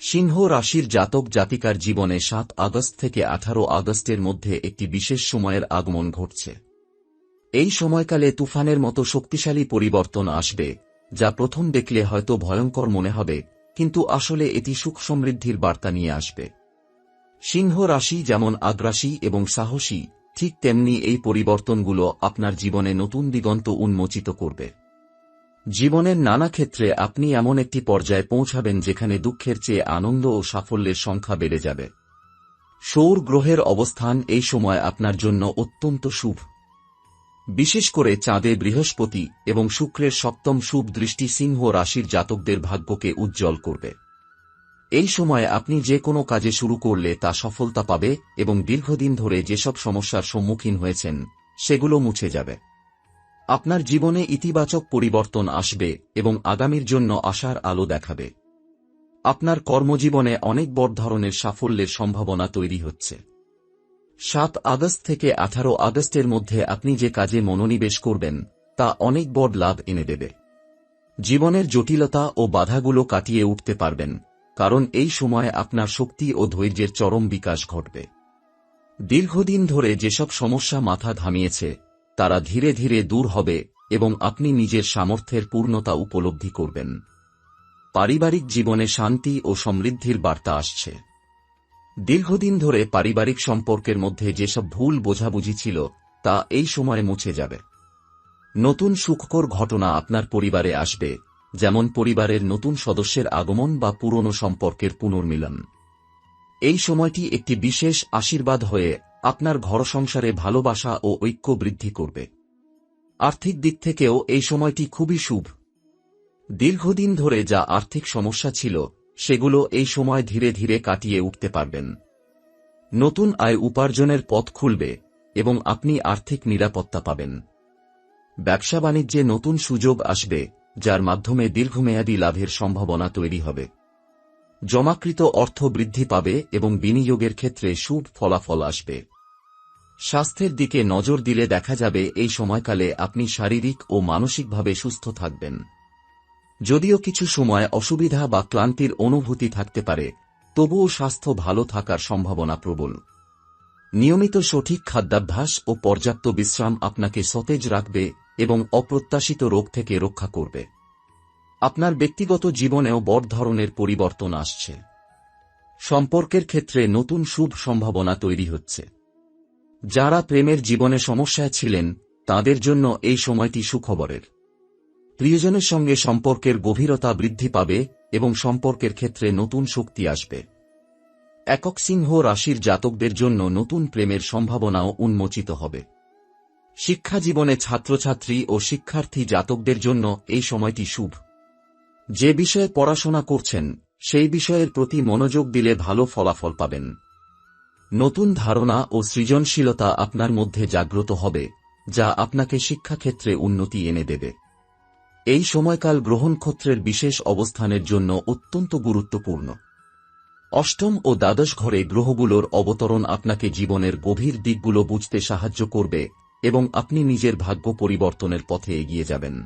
সিংহ রাশির জাতক জাতিকার জীবনে সাত আগস্ট থেকে আঠারো আগস্টের মধ্যে একটি বিশেষ সময়ের আগমন ঘটছে। এই সময়কালে তুফানের মতো শক্তিশালী পরিবর্তন আসবে, যা প্রথম দেখলে হয়তো ভয়ঙ্কর মনে হবে, কিন্তু আসলে এটি সুখ সমৃদ্ধির বার্তা নিয়ে আসবে। সিংহ রাশি যেমন আগ্রাসী এবং সাহসী, ঠিক তেমনি এই পরিবর্তনগুলো আপনার জীবনে নতুন দিগন্ত উন্মোচিত করবে। জীবনের নানা ক্ষেত্রে আপনি এমন একটি পর্যায়ে পৌঁছাবেন যেখানে দুঃখের চেয়ে আনন্দ ও সাফল্যের সংখ্যা বেড়ে যাবে। সৌর গ্রহের অবস্থান এই সময় আপনার জন্য অত্যন্ত শুভ। বিশেষ করে চাঁদে বৃহস্পতি এবং শুক্রের সপ্তম শুভ দৃষ্টি সিংহ রাশির জাতকদের ভাগ্যকে উজ্জ্বল করবে। এই সময় আপনি যে কোনো কাজে শুরু করলে তা সফলতা পাবে এবং দীর্ঘদিন ধরে যেসব সমস্যার সম্মুখীন হয়েছেন, সেগুলো মুছে যাবে। আপনার জীবনে ইতিবাচক পরিবর্তন আসবে এবং আগামীর জন্য আশার আলো দেখাবে। আপনার কর্মজীবনে অনেক বড় ধরনের সাফল্যের সম্ভাবনা তৈরি হচ্ছে। সাত আগস্ট থেকে আঠারো আগস্টের মধ্যে আপনি যে কাজে মনোনিবেশ করবেন, তা অনেক বড় লাভ এনে দেবে। জীবনের জটিলতা ও বাধাগুলো কাটিয়ে উঠতে পারবেন, কারণ এই সময় আপনার শক্তি ও ধৈর্যের চরম বিকাশ ঘটবে। দীর্ঘদিন ধরে যেসব সমস্যা মাথা ঘামিয়েছে তারা ধীরে ধীরে দূর হবে এবং আপনি নিজের সামর্থ্যের পূর্ণতা উপলব্ধি করবেন। পারিবারিক জীবনে শান্তি ও সমৃদ্ধির বার্তা আসছে। দীর্ঘদিন ধরে পারিবারিক সম্পর্কের মধ্যে যেসব ভুল বোঝাবুঝি ছিল, তা এই সময়ে মুছে যাবে। নতুন সুখকর ঘটনা আপনার পরিবারে আসবে, যেমন পরিবারের নতুন সদস্যের আগমন বা পুরনো সম্পর্কের পুনর্মিলন। এই সময়টি একটি বিশেষ আশীর্বাদ হয়ে আপনার ঘর সংসারে ভালোবাসা ও ঐক্য বৃদ্ধি করবে। আর্থিক দিক থেকেও এই সময়টি খুবই শুভ। দীর্ঘদিন ধরে যা আর্থিক সমস্যা ছিল, সেগুলো এই সময় ধীরে ধীরে কাটিয়ে উঠতে পারবেন। নতুন আয় উপার্জনের পথ খুলবে এবং আপনি আর্থিক নিরাপত্তা পাবেন। ব্যবসা বাণিজ্যে নতুন সুযোগ আসবে, যার মাধ্যমে দীর্ঘমেয়াদী লাভের সম্ভাবনা তৈরি হবে। জমাকৃত অর্থ বৃদ্ধি পাবে এবং বিনিয়োগের ক্ষেত্রে শুভ ফলাফল আসবে। স্বাস্থ্যের দিকে নজর দিলে দেখা যাবে এই সময়কালে আপনি শারীরিক ও মানসিকভাবে সুস্থ থাকবেন। যদিও কিছু সময় অসুবিধা বা ক্লান্তির অনুভূতি থাকতে পারে, তবুও স্বাস্থ্য ভালো থাকার সম্ভাবনা প্রবল। নিয়মিত সঠিক খাদ্যাভ্যাস ও পর্যাপ্ত বিশ্রাম আপনাকে সতেজ রাখবে এবং অপ্রত্যাশিত রোগ থেকে রক্ষা করবে। আপনার ব্যক্তিগত জীবনেও বড় ধরনের পরিবর্তন আসছে। সম্পর্কের ক্ষেত্রে নতুন শুভ সম্ভাবনা তৈরি হচ্ছে। যারা প্রেমের জীবনে সমস্যায় ছিলেন, তাদের জন্য এই সময়টি সুখবরের। প্রিয়জনের সঙ্গে সম্পর্কের গভীরতা বৃদ্ধি পাবে এবং সম্পর্কের ক্ষেত্রে নতুন শক্তি আসবে। একক সিংহ রাশির জাতকদের জন্য নতুন প্রেমের সম্ভাবনাও উন্মোচিত হবে। শিক্ষা জীবনে ছাত্রছাত্রী ও শিক্ষার্থী জাতকদের জন্য এই সময়টি শুভ। যে বিষয়ে পড়াশোনা করছেন, সেই বিষয়ের প্রতি মনোযোগ দিলে ভালো ফলাফল পাবেন। নতুন ধারণা ও সৃজনশীলতা আপনার মধ্যে জাগ্রত হবে, যা আপনাকে শিক্ষাক্ষেত্রে উন্নতি এনে দেবে। এই সময়কাল গ্রহণক্ষত্রের বিশেষ অবস্থানের জন্য অত্যন্ত গুরুত্বপূর্ণ। অষ্টম ও দ্বাদশ ঘরে গ্রহগুলোর অবতরণ আপনাকে জীবনের গভীর দিকগুলো বুঝতে সাহায্য করবে এবং আপনি নিজের ভাগ্য পরিবর্তনের পথে এগিয়ে যাবেন।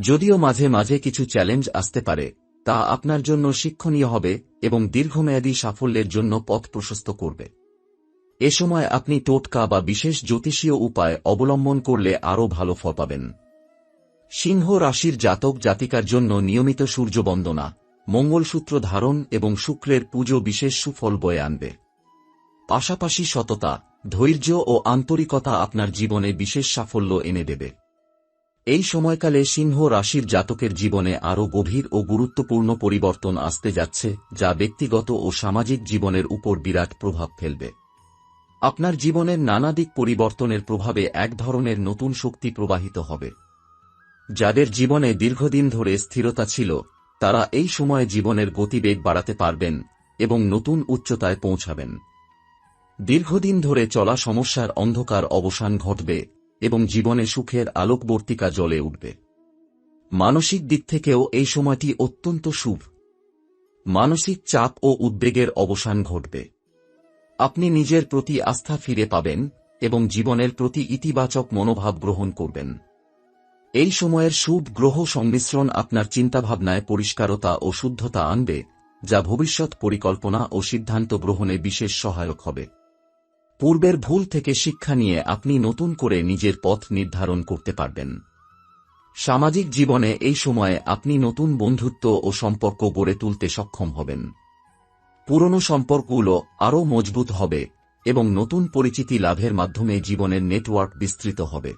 যদিও মাঝে মাঝে কিছু চ্যালেঞ্জ আসতে পারে, তা আপনার জন্য শিক্ষণীয় হবে এবং দীর্ঘমেয়াদী সাফল্যের জন্য পথ প্রশস্ত করবে। এ সময় আপনি টোটকা বা বিশেষ জ্যোতিষীয় উপায় অবলম্বন করলে আরও ভালো ফল পাবেন। সিংহ রাশির জাতক জাতিকার জন্য নিয়মিত সূর্যবন্দনা, মঙ্গলসূত্র ধারণ এবং শুক্রের পুজো বিশেষ সুফল বয়ে আনবে। পাশাপাশি সততা, ধৈর্য ও আন্তরিকতা আপনার জীবনে বিশেষ সাফল্য এনে দেবে। এই সময়কালে সিংহ রাশির জাতকের জীবনে আরও গভীর ও গুরুত্বপূর্ণ পরিবর্তন আসতে যাচ্ছে, যা ব্যক্তিগত ও সামাজিক জীবনের উপর বিরাট প্রভাব ফেলবে। আপনার জীবনের নানা দিক পরিবর্তনের প্রভাবে এক ধরনের নতুন শক্তি প্রবাহিত হবে। যাদের জীবনে দীর্ঘদিন ধরে স্থিরতা ছিল, তারা এই সময়ে জীবনের গতিবেগ বাড়াতে পারবেন এবং নতুন উচ্চতায় পৌঁছাবেন। দীর্ঘদিন ধরে চলা সমস্যার অন্ধকার অবসান ঘটবে এবং জীবনে সুখের আলোকবর্তিকা জ্বলে উঠবে। মানসিক দিক থেকেও এই সময়টি অত্যন্ত শুভ। মানসিক চাপ ও উদ্বেগের অবসান ঘটবে। আপনি নিজের প্রতি আস্থা ফিরে পাবেন এবং জীবনের প্রতি ইতিবাচক মনোভাব গ্রহণ করবেন। এই সময়ের শুভ গ্রহ সংমিশ্রণ আপনার চিন্তাভাবনায় পরিষ্কারতা ও শুদ্ধতা আনবে, যা ভবিষ্যৎ পরিকল্পনা ও সিদ্ধান্ত গ্রহণে বিশেষ সহায়ক হবে। পূর্বের ভুল থেকে শিক্ষা নিয়ে আপনি নতুন করে নিজের পথ নির্ধারণ করতে পারবেন। সামাজিক জীবনে এই সময়ে আপনি নতুন বন্ধুত্ব ও সম্পর্ক গড়ে তুলতে সক্ষম হবেন। পুরনো সম্পর্কগুলো আরও মজবুত হবে এবং নতুন পরিচিতি লাভের মাধ্যমে জীবনের নেটওয়ার্ক বিস্তৃত হবে।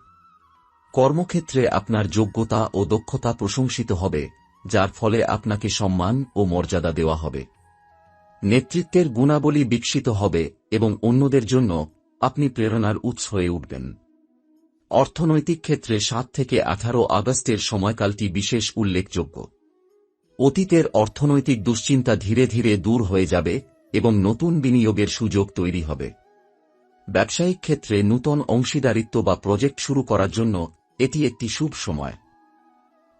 কর্মক্ষেত্রে আপনার যোগ্যতা ও দক্ষতা প্রশংসিত হবে, যার ফলে আপনাকে সম্মান ও মর্যাদা দেওয়া হবে। নেতৃত্বের গুণাবলী বিকশিত হবে এবং অন্যদের জন্য আপনি প্রেরণার উৎস হয়ে উঠবেন। অর্থনৈতিক ক্ষেত্রে সাত থেকে আঠারো আগস্টের সময়কালটি বিশেষ উল্লেখযোগ্য। অতীতের অর্থনৈতিক দুশ্চিন্তা ধীরে ধীরে দূর হয়ে যাবে এবং নতুন বিনিয়োগের সুযোগ তৈরি হবে। ব্যবসায়িক ক্ষেত্রে নূতন অংশীদারিত্ব বা প্রজেক্ট শুরু করার জন্য এটি একটি শুভ সময়।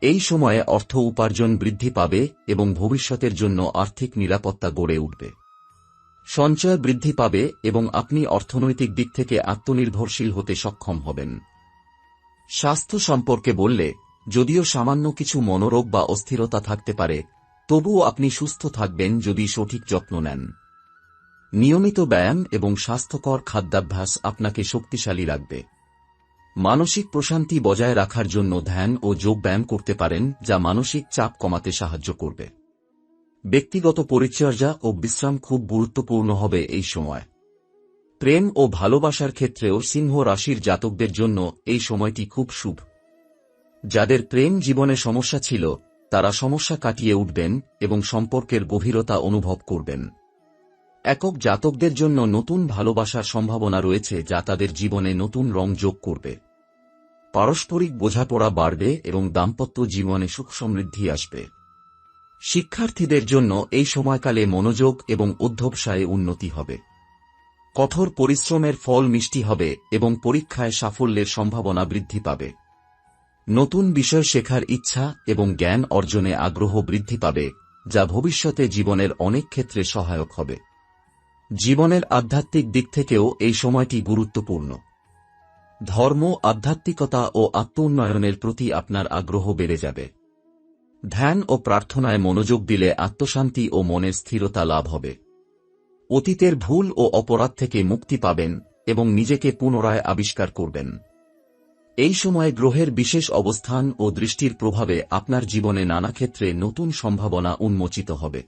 এই সময়ে অর্থ উপার্জন বৃদ্ধি পাবে এবং ভবিষ্যতের জন্য আর্থিক নিরাপত্তা গড়ে উঠবে। সঞ্চয় বৃদ্ধি পাবে এবং আপনি অর্থনৈতিক দিক থেকে আত্মনির্ভরশীল হতে সক্ষম হবেন। স্বাস্থ্য সম্পর্কে বললে, যদিও সামান্য কিছু মনোরোগ বা অস্থিরতা থাকতে পারে, তবুও আপনি সুস্থ থাকবেন যদি সঠিক যত্ন নেন। নিয়মিত ব্যায়াম এবং স্বাস্থ্যকর খাদ্যাভ্যাস আপনাকে শক্তিশালী রাখবে। মানসিক প্রশান্তি বজায় রাখার জন্য ধ্যান ও যোগব্যায়াম করতে পারেন, যা মানসিক চাপ কমাতে সাহায্য করবে। ব্যক্তিগত পরিচর্যা ও বিশ্রাম খুব গুরুত্বপূর্ণ হবে এই সময়। প্রেম ও ভালোবাসার ক্ষেত্রেও সিংহ রাশির জাতকদের জন্য এই সময়টি খুব শুভ। যাদের প্রেম জীবনে সমস্যা ছিল, তারা সমস্যা কাটিয়ে উঠবেন এবং সম্পর্কের গভীরতা অনুভব করবেন। একক জাতকদের জন্য নতুন ভালোবাসার সম্ভাবনা রয়েছে যা তাদের জীবনে নতুন রং যোগ করবে। পারস্পরিক বোঝাপড়া বাড়বে এবং দাম্পত্য জীবনে সুখ সমৃদ্ধি আসবে। শিক্ষার্থীদের জন্য এই সময়কালে মনোযোগ এবং অধ্যবসায়ে উন্নতি হবে। কঠোর পরিশ্রমের ফল মিষ্টি হবে এবং পরীক্ষায় সাফল্যের সম্ভাবনা বৃদ্ধি পাবে। নতুন বিষয় শেখার ইচ্ছা এবং জ্ঞান অর্জনে আগ্রহ বৃদ্ধি পাবে, যা ভবিষ্যতে জীবনের অনেক ক্ষেত্রে সহায়ক হবে। জীবনের আধ্যাত্মিক দিক থেকেও এই সময়টি গুরুত্বপূর্ণ। ধর্ম, আধ্যাত্মিকতা ও আত্ম উন্নয়নের প্রতি আপনার আগ্রহ বেড়ে যাবে। ধ্যান ও প্রার্থনায় মনোযোগ দিলে আত্মশান্তি ও মনের স্থিরতা লাভ হবে। অতীতের ভুল ও অপরাধ থেকে মুক্তি পাবেন এবং নিজেকে পুনরায় আবিষ্কার করবেন। এই সময় গ্রহের বিশেষ অবস্থান ও দৃষ্টির প্রভাবে আপনার জীবনে নানা ক্ষেত্রে নতুন সম্ভাবনা উন্মোচিত হবে।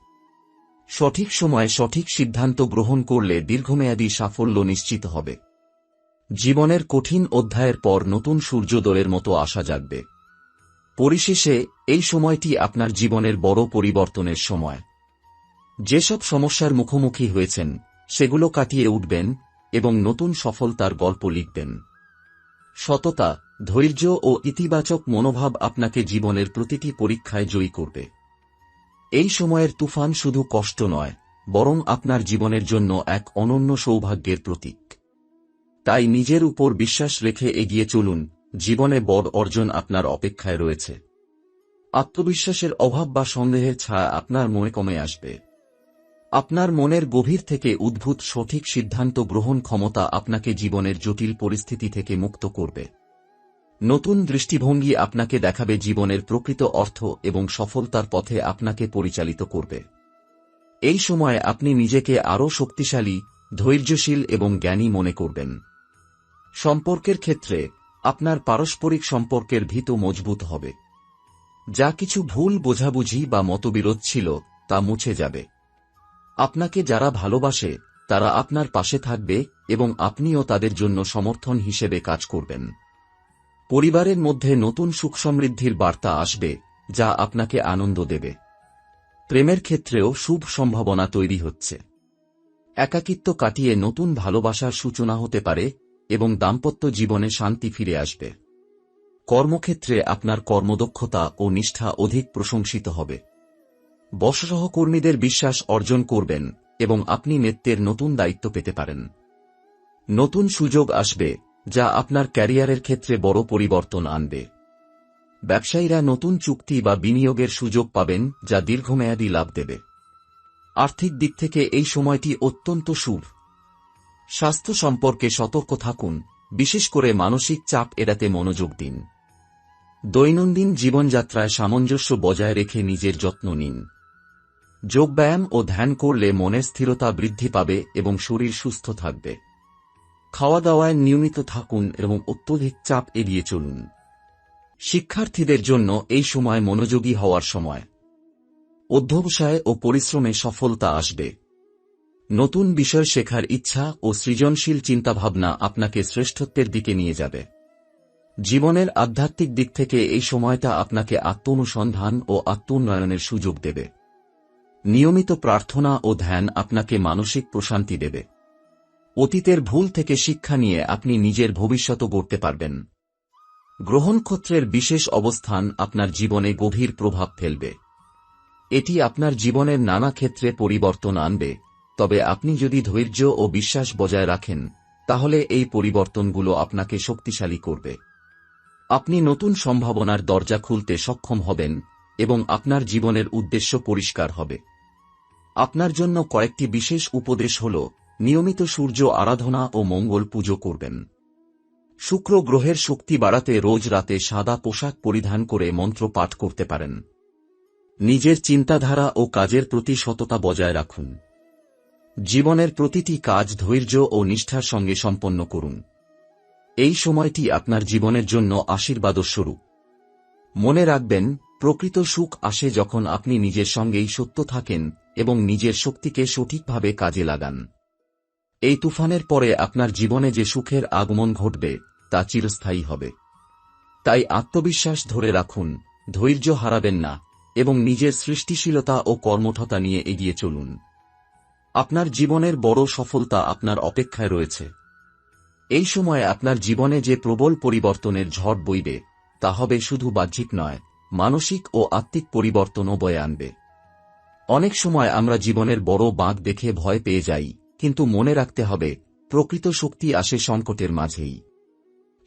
সঠিক সময়ে সঠিক সিদ্ধান্ত গ্রহণ করলে দীর্ঘমেয়াদী সাফল্য নিশ্চিত হবে। জীবনের কঠিন অধ্যায়ের পর নতুন সূর্যোদয়ের মতো আশা জাগবে। পরিশেষে, এই সময়টি আপনার জীবনের বড় পরিবর্তনের সময়। যেসব সমস্যার মুখোমুখি হয়েছেন, সেগুলো কাটিয়ে উঠবেন এবং নতুন সফলতার গল্প লিখবেন। সততা, ধৈর্য ও ইতিবাচক মনোভাব আপনাকে জীবনের প্রতিটি পরীক্ষায় জয়ী করবে। এই সময়ের তুফান শুধু কষ্ট নয়, বরং আপনার জীবনের জন্য এক অনন্য সৌভাগ্যের প্রতীক। তাই নিজের উপর বিশ্বাস রেখে এগিয়ে চলুন, জীবনে বড় অর্জন আপনার অপেক্ষায় রয়েছে। আত্মবিশ্বাসের অভাব বা সন্দেহের ছায়া আপনার মনে কমে আসবে। আপনার মনের গভীর থেকে উদ্ভূত সঠিক সিদ্ধান্ত গ্রহণ ক্ষমতা আপনাকে জীবনের জটিল পরিস্থিতি থেকে মুক্ত করবে। নতুন দৃষ্টিভঙ্গি আপনাকে দেখাবে জীবনের প্রকৃত অর্থ এবং সফলতার পথে আপনাকে পরিচালিত করবে। এই সময় আপনি নিজেকে আরও শক্তিশালী, ধৈর্যশীল এবং জ্ঞানী মনে করবেন। সম্পর্কের ক্ষেত্রে আপনার পারস্পরিক সম্পর্কের ভীত মজবুত হবে। যা কিছু ভুল বোঝাবুঝি বা মতবিরোধ ছিল, তা মুছে যাবে। আপনাকে যারা ভালোবাসে, তারা আপনার পাশে থাকবে এবং আপনিও তাদের জন্য সমর্থন হিসেবে কাজ করবেন। পরিবারের মধ্যে নতুন সুখ সমৃদ্ধির বার্তা আসবে, যা আপনাকে আনন্দ দেবে। প্রেমের ক্ষেত্রেও শুভ সম্ভাবনা তৈরি হচ্ছে। একাকিত্ব কাটিয়ে নতুন ভালোবাসার সূচনা হতে পারে এবং দাম্পত্য জীবনে শান্তি ফিরে আসবে। কর্মক্ষেত্রে আপনার কর্মদক্ষতা ও নিষ্ঠা অধিক প্রশংসিত হবে। বসসহকর্মীদের বিশ্বাস অর্জন করবেন এবং আপনি নেতৃত্বের নতুন দায়িত্ব পেতে পারেন। নতুন সুযোগ আসবে যা আপনার ক্যারিয়ারের ক্ষেত্রে বড় পরিবর্তন আনবে। ব্যবসায়ীরা নতুন চুক্তি বা বিনিয়োগের সুযোগ পাবেন, যা দীর্ঘমেয়াদী লাভ দেবে। আর্থিক দিক থেকে এই সময়টি অত্যন্ত শুভ। স্বাস্থ্য সম্পর্কে সতর্ক থাকুন, বিশেষ করে মানসিক চাপ এড়াতে মনোযোগ দিন। দৈনন্দিন জীবনযাত্রায় সামঞ্জস্য বজায় রেখে নিজের যত্ন নিন। যোগব্যায়াম ও ধ্যান করলে মনের স্থিরতা বৃদ্ধি পাবে এবং শরীর সুস্থ থাকবে। খাওয়া দাওয়ায় নিয়মিত থাকুন এবং অত্যধিক চাপ এড়িয়ে চলুন। শিক্ষার্থীদের জন্য এই সময় মনোযোগী হওয়ার সময়। অধ্যবসায় ও পরিশ্রমে সফলতা আসবে। নতুন বিষয় শেখার ইচ্ছা ও সৃজনশীল চিন্তাভাবনা আপনাকে শ্রেষ্ঠত্বের দিকে নিয়ে যাবে। জীবনের আধ্যাত্মিক দিক থেকে এই সময়টা আপনাকে আত্ম অনুসন্ধান ও আত্মোন্নয়নের সুযোগ দেবে। নিয়মিত প্রার্থনা ও ধ্যান আপনাকে মানসিক প্রশান্তি দেবে। অতীতের ভুল থেকে শিক্ষা নিয়ে আপনি নিজের ভবিষ্যৎ গড়তে পারবেন। গ্রহণক্ষত্রের বিশেষ অবস্থান আপনার জীবনে গভীর প্রভাব ফেলবে। এটি আপনার জীবনের নানা ক্ষেত্রে পরিবর্তন আনবে, তবে আপনি যদি ধৈর্য ও বিশ্বাস বজায় রাখেন, তাহলে এই পরিবর্তনগুলো আপনাকে শক্তিশালী করবে। আপনি নতুন সম্ভাবনার দরজা খুলতে সক্ষম হবেন এবং আপনার জীবনের উদ্দেশ্য পরিষ্কার হবে। আপনার জন্য কয়েকটি বিশেষ উপদেশ হল নিয়মিত সূর্য আরাধনা ও মঙ্গল পুজো করবেন। শুক্র গ্রহের শক্তি বাড়াতে রোজ রাতে সাদা পোশাক পরিধান করে মন্ত্র পাঠ করতে পারেন। নিজের চিন্তাধারা ও কাজের প্রতি সততা বজায় রাখুন। জীবনের প্রতিটি কাজ ধৈর্য ও নিষ্ঠার সঙ্গে সম্পন্ন করুন। এই সময়টি আপনার জীবনের জন্য আশীর্বাদস্বরূপ মনে রাখবেন, প্রকৃত সুখ আসে যখন আপনি নিজের সঙ্গেই সত্য থাকেন এবং নিজের শক্তিকে সঠিকভাবে কাজে লাগান। এই তুফানের পরে আপনার জীবনে যে সুখের আগমন ঘটবে, তা চিরস্থায়ী হবে। তাই আত্মবিশ্বাস ধরে রাখুন, ধৈর্য হারাবেন না, এবং নিজের সৃষ্টিশীলতা ও কর্মঠতা নিয়ে এগিয়ে চলুন। আপনার জীবনের বড় সফলতা আপনার অপেক্ষায় রয়েছে। এই সময়ে আপনার জীবনে যে প্রবল পরিবর্তনের ঝড় বইবে, তা হবে শুধু বাহ্যিক নয়, মানসিক ও আত্মিক পরিবর্তনও বয়ে আনবে। অনেক সময় আমরা জীবনের বড় বাঁক দেখে ভয় পেয়ে যাই কিন্তু মনে রাখতে হবে, প্রকৃত শক্তি আসে সংকটের মাঝেই।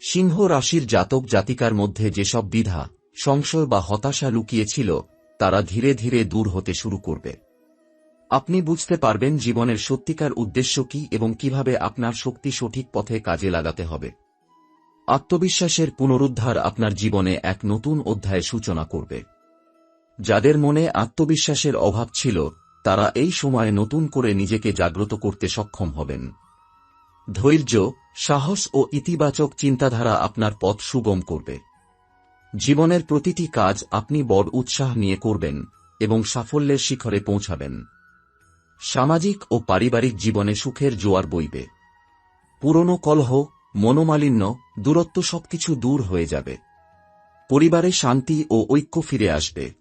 সিংহ রাশির জাতক জাতিকার মধ্যে যেসব দ্বিধা, সংশয় বা হতাশা লুকিয়েছিল, তারা ধীরে ধীরে দূর হতে শুরু করবে। আপনি বুঝতে পারবেন জীবনের সত্যিকার উদ্দেশ্য কি এবং কীভাবে আপনার শক্তি সঠিক পথে কাজে লাগাতে হবে। আত্মবিশ্বাসের পুনরুদ্ধার আপনার জীবনে এক নতুন অধ্যায় সূচনা করবে। যাদের মনে আত্মবিশ্বাসের অভাব ছিল তারা এই সময়ে নতুন করে নিজেকে জাগ্রত করতে সক্ষম হবেন। ধৈর্য, সাহস ও ইতিবাচক চিন্তাধারা আপনার পথ সুগম করবে। জীবনের প্রতিটি কাজ আপনি বড় উৎসাহ নিয়ে করবেন এবং সাফল্যের শিখরে পৌঁছাবেন। সামাজিক ও পারিবারিক জীবনে সুখের জোয়ার বইবে। পুরনো কলহ, মনোমালিন্য, দূরত্ব সবকিছু দূর হয়ে যাবে। পরিবারে শান্তি ও ঐক্য ফিরে আসবে।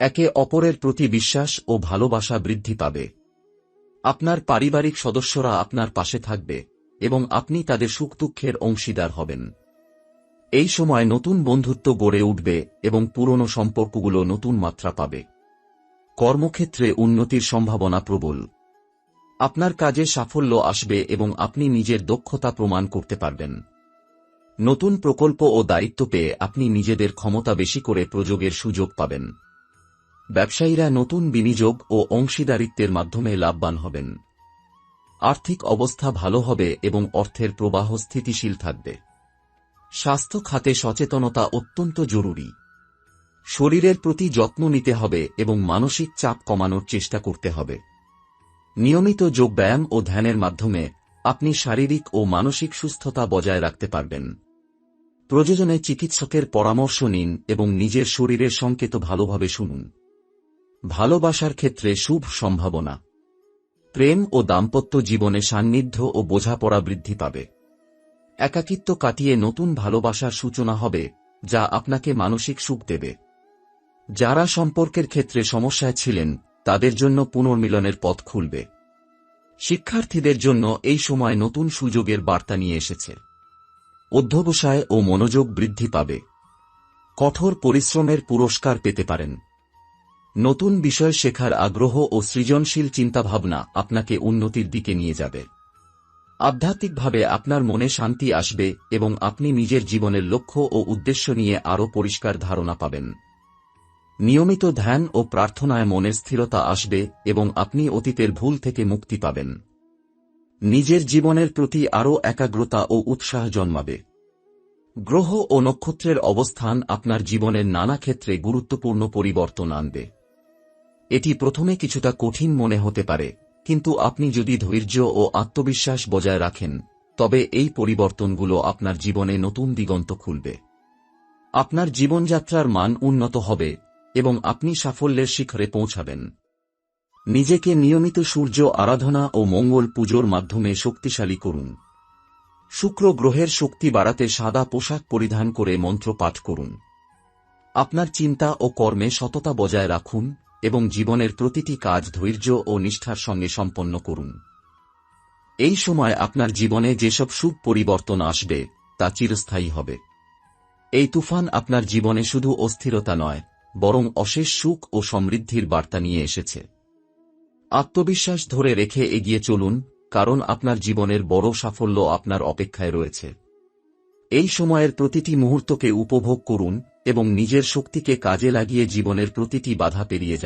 একে অপরের প্রতি বিশ্বাস ও ভালোবাসা বৃদ্ধি পাবে। আপনার পারিবারিক সদস্যরা আপনার পাশে থাকবে এবং আপনি তাদের সুখ দুঃখের অংশীদার হবেন। এই সময় নতুন বন্ধুত্ব গড়ে উঠবে এবং পুরনো সম্পর্কগুলো নতুন মাত্রা পাবে। কর্মক্ষেত্রে উন্নতির সম্ভাবনা প্রবল। আপনার কাজে সাফল্য আসবে এবং আপনি নিজের দক্ষতা প্রমাণ করতে পারবেন। নতুন প্রকল্প ও দায়িত্ব পেয়ে আপনি নিজেদের ক্ষমতা বেশি করে প্রযোগের সুযোগ পাবেন। ব্যবসায়ীরা নতুন বিনিয়োগ ও অংশীদারিত্বের মাধ্যমে লাভবান হবেন। আর্থিক অবস্থা ভালো হবে এবং অর্থের প্রবাহ স্থিতিশীল থাকবে। স্বাস্থ্য খাতে সচেতনতা অত্যন্ত জরুরি। শরীরের প্রতি যত্ন নিতে হবে এবং মানসিক চাপ কমানোর চেষ্টা করতে হবে। নিয়মিত যোগব্যায়াম ও ধ্যানের মাধ্যমে আপনি শারীরিক ও মানসিক সুস্থতা বজায় রাখতে পারবেন। প্রয়োজনে চিকিৎসকের পরামর্শ নিন এবং নিজের শরীরের সংকেত ভালোভাবে শুনুন। ভালোবাসার ক্ষেত্রে শুভ সম্ভাবনা। প্রেম ও দাম্পত্য জীবনে সান্নিধ্য ও বোঝাপড়া বৃদ্ধি পাবে। একাকিত্ব কাটিয়ে নতুন ভালোবাসার সূচনা হবে, যা আপনাকে মানসিক সুখ দেবে। যারা সম্পর্কের ক্ষেত্রে সমস্যায় ছিলেন, তাদের জন্য পুনর্মিলনের পথ খুলবে। শিক্ষার্থীদের জন্য এই সময় নতুন সুযোগের বার্তা নিয়ে এসেছে। অধ্যবসায় ও মনোযোগ বৃদ্ধি পাবে। কঠোর পরিশ্রমের পুরস্কার পেতে পারেন। নতুন বিষয় শেখার আগ্রহ ও সৃজনশীল চিন্তাভাবনা আপনাকে উন্নতির দিকে নিয়ে যাবে। আধ্যাত্মিকভাবে আপনার মনে শান্তি আসবে এবং আপনি নিজের জীবনের লক্ষ্য ও উদ্দেশ্য নিয়ে আরও পরিষ্কার ধারণা পাবেন। নিয়মিত ধ্যান ও প্রার্থনায় মনের স্থিরতা আসবে এবং আপনি অতীতের ভুল থেকে মুক্তি পাবেন। নিজের জীবনের প্রতি আরও একাগ্রতা ও উৎসাহ জন্মাবে। গ্রহ ও নক্ষত্রের অবস্থান আপনার জীবনের নানা ক্ষেত্রে গুরুত্বপূর্ণ পরিবর্তন আনবে। এটি প্রথমে কিছুটা কঠিন মনে হতে পারে, কিন্তু আপনি যদি ধৈর্য ও আত্মবিশ্বাস বজায় রাখেন, তবে এই পরিবর্তনগুলো আপনার জীবনে নতুন দিগন্ত খুলবে। আপনার জীবনযাত্রার মান উন্নত হবে এবং আপনি সাফল্যের শিখরে পৌঁছাবেন। নিজেকে নিয়মিত সূর্য আরাধনা ও মঙ্গল পুজোর মাধ্যমে শক্তিশালী করুন। শুক্র গ্রহের শক্তি বাড়াতে সাদা পোশাক পরিধান করে মন্ত্র পাঠ করুন। আপনার চিন্তা ও কর্মে সততা বজায় রাখুন এবং জীবনের প্রতিটি কাজ ধৈর্য ও নিষ্ঠার সঙ্গে সম্পন্ন করুন। এই সময় আপনার জীবনে যেসব সুখ পরিবর্তন আসবে, তা চিরস্থায়ী হবে। এই তুফান আপনার জীবনে শুধু অস্থিরতা নয়, বরং অশেষ সুখ ও সমৃদ্ধির বার্তা নিয়ে এসেছে। আত্মবিশ্বাস ধরে রেখে এগিয়ে চলুন, কারণ আপনার জীবনের বড় সাফল্য আপনার অপেক্ষায় রয়েছে। এই সময়ের প্রতিটি মুহূর্তকে উপভোগ করুন এবং নিজের শক্তিকে কাজে লাগিয়ে জীবনের প্রতিটি বাধা পেরিয়ে যান।